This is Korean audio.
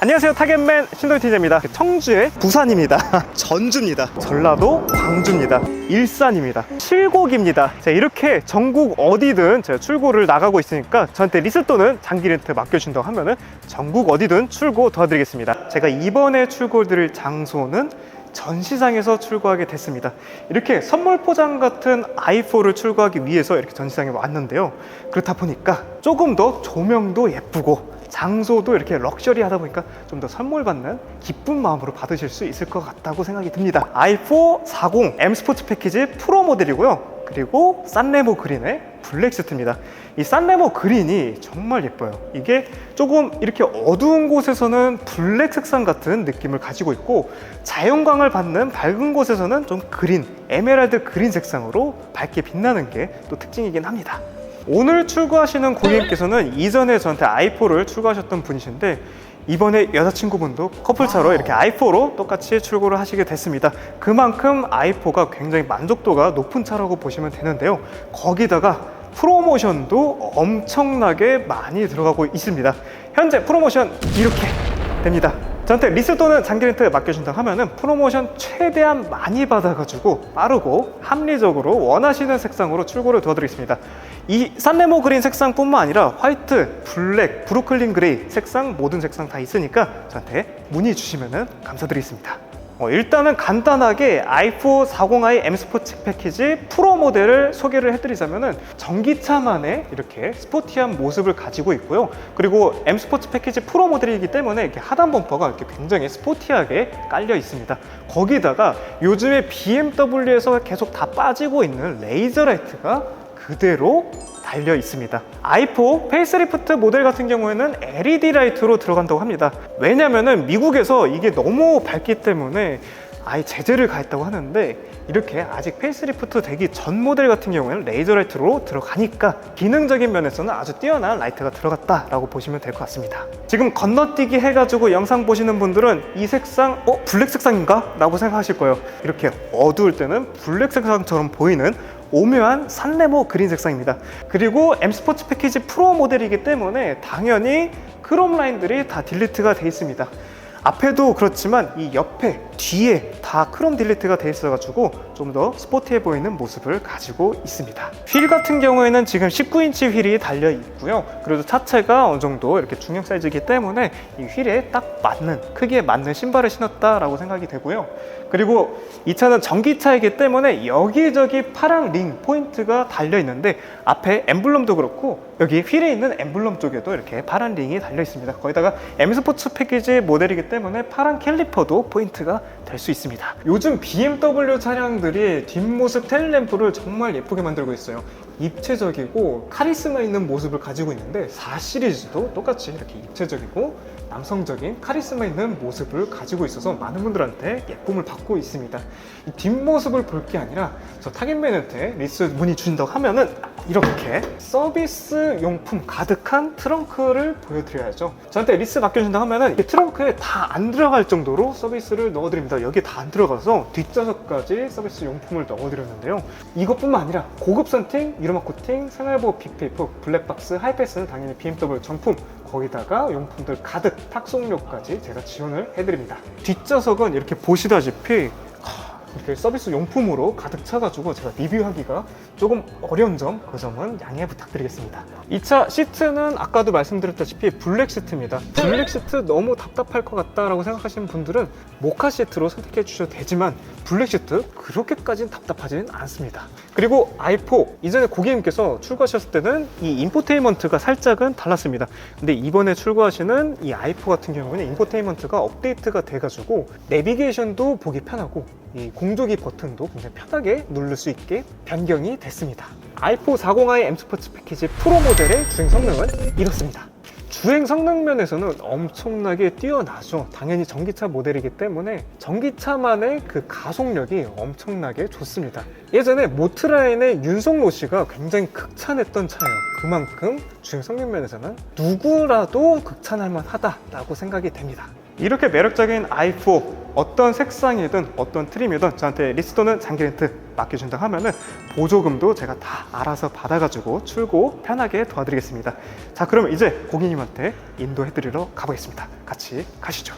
안녕하세요 타겟맨 신동티제입니다. 청주의 부산입니다. 전주입니다. 전라도 광주입니다. 일산입니다. 칠곡입니다. 자, 이렇게 전국 어디든 제가 출고를 나가고 있으니까 저한테 리스 또는 장기 렌트 맡겨준다고 하면은 전국 어디든 출고 도와드리겠습니다. 제가 이번에 출고 드릴 장소는 전시장에서 출고하게 됐습니다. 이렇게 선물 포장 같은 i4를 출고하기 위해서 이렇게 전시장에 왔는데요. 그렇다 보니까 조금 더 조명도 예쁘고 장소도 이렇게 럭셔리하다 보니까 좀 더 선물 받는 기쁜 마음으로 받으실 수 있을 것 같다고 생각이 듭니다. i4 40 M 스포츠 패키지 프로 모델이고요. 그리고 산레모 그린의 블랙 시트입니다. 이 산레모 그린이 정말 예뻐요. 이게 조금 이렇게 어두운 곳에서는 블랙 색상 같은 느낌을 가지고 있고 자연광을 받는 밝은 곳에서는 좀 그린, 에메랄드 그린 색상으로 밝게 빛나는 게 또 특징이긴 합니다. 오늘 출고하시는 고객님께서는 이전에 저한테 i4를 출고하셨던 분이신데 이번에 여자친구분도 커플차로 이렇게 i4로 똑같이 출고를 하시게 됐습니다. 그만큼 i4가 굉장히 만족도가 높은 차라고 보시면 되는데요. 거기다가 프로모션도 엄청나게 많이 들어가고 있습니다. 현재 프로모션 이렇게 됩니다. 저한테 리스 또는 장기 렌트 맡겨준다 하면은 프로모션 최대한 많이 받아가지고 빠르고 합리적으로 원하시는 색상으로 출고를 도와드리겠습니다. 이 산레모 그린 색상뿐만 아니라 화이트, 블랙, 브루클린 그레이 색상 모든 색상 다 있으니까 저한테 문의 주시면은 감사드리겠습니다. 어, 일단은 간단하게 i4 40i M 스포츠 패키지 프로 모델을 소개를 해드리자면은 전기차만의 이렇게 스포티한 모습을 가지고 있고요. 그리고 M 스포츠 패키지 프로 모델이기 때문에 이렇게 하단 범퍼가 이렇게 굉장히 스포티하게 깔려 있습니다. 거기다가 요즘에 BMW에서 계속 다 빠지고 있는 레이저 라이트가 그대로 달려 있습니다. i4 페이스리프트 모델 같은 경우에는 LED 라이트로 들어간다고 합니다. 왜냐면은 미국에서 이게 너무 밝기 때문에 아예 제재를 가했다고 하는데 이렇게 아직 페이스리프트 되기 전 모델 같은 경우에는 레이저 라이트로 들어가니까 기능적인 면에서는 아주 뛰어난 라이트가 들어갔다라고 보시면 될 것 같습니다. 지금 건너뛰기 해가지고 영상 보시는 분들은 이 색상 어 블랙 색상인가? 라고 생각하실 거예요. 이렇게 어두울 때는 블랙 색상처럼 보이는 오묘한 산레모 그린 색상입니다. 그리고 M 스포츠 패키지 프로 모델이기 때문에 당연히 크롬 라인들이 다 딜리트가 돼 있습니다. 앞에도 그렇지만 이 옆에 뒤에 다 크롬 딜리트가 돼 있어가지고 좀 더 스포티해 보이는 모습을 가지고 있습니다. 휠 같은 경우에는 지금 19인치 휠이 달려 있고요. 그래도 차체가 어느 정도 이렇게 중형 사이즈이기 때문에 이 휠에 딱 맞는 크기에 맞는 신발을 신었다라고 생각이 되고요. 그리고 이 차는 전기차이기 때문에 여기저기 파랑 링 포인트가 달려 있는데 앞에 엠블럼도 그렇고 여기 휠에 있는 엠블럼 쪽에도 이렇게 파란 링이 달려 있습니다. 거기다가 M 스포츠 패키지 모델이기 때문에 파란 캘리퍼도 포인트가 될 수 있습니다. 요즘 BMW 차량들이 뒷모습 테일램프를 정말 예쁘게 만들고 있어요. 입체적이고 카리스마 있는 모습을 가지고 있는데 4 시리즈도 똑같이 이렇게 입체적이고 남성적인 카리스마 있는 모습을 가지고 있어서 많은 분들한테 예쁨을 받고 있습니다. 이 뒷모습을 볼 게 아니라 저 타겟맨한테 리스 문의 주신다고 하면은 이렇게 서비스 용품 가득한 트렁크를 보여드려야죠. 저한테 리스 맡겨준다고 하면은 이 트렁크에 다 안 들어갈 정도로 서비스를 넣어드립니다. 여기 다안 들어가서 뒷좌석까지 서비스 용품을 넣어드렸는데요. 이것뿐만 아니라 고급 선팅, 유로마 코팅, 생활보호 빅페이퍼, 블랙박스, 하이패스는 당연히 BMW 정품 거기다가 용품들 가득 탁송료까지 제가 지원을 해드립니다. 뒷좌석은 이렇게 보시다시피 하, 이렇게 서비스 용품으로 가득 차가지고 제가 리뷰하기가 조금 어려운 점, 그 점은 양해 부탁드리겠습니다. 이차 시트는 아까도 말씀드렸다시피 블랙 시트입니다. 블랙 시트 너무 답답할 것 같다라고 생각하시는 분들은 모카 시트로 선택해 주셔도 되지만 블랙 시트 그렇게까지는 답답하지는 않습니다. 그리고 i4 이전에 고객님께서 출고하셨을 때는 이 인포테인먼트가 살짝은 달랐습니다. 근데 이번에 출고하시는 이 i4 같은 경우는 인포테인먼트가 업데이트가 돼가지고 내비게이션도 보기 편하고 이 공조기 버튼도 굉장히 편하게 누를 수 있게 변경이 됐습니다. i4 40i M 스포츠 패키지 프로 모델의 주행 성능은 이렇습니다. 주행 성능 면에서는 엄청나게 뛰어나죠. 당연히 전기차 모델이기 때문에 전기차만의 그 가속력이 엄청나게 좋습니다. 예전에 모트라인의 윤석로 씨가 굉장히 극찬했던 차예요. 그만큼 주행 성능 면에서는 누구라도 극찬할 만하다라고 생각이 됩니다. 이렇게 매력적인 i4 어떤 색상이든 어떤 트림이든 저한테 리스 또는 장기 렌트 맡겨준다 하면은 보조금도 제가 다 알아서 받아가지고 출고 편하게 도와드리겠습니다. 자, 그러면 이제 고객님한테 인도해드리러 가보겠습니다. 같이 가시죠.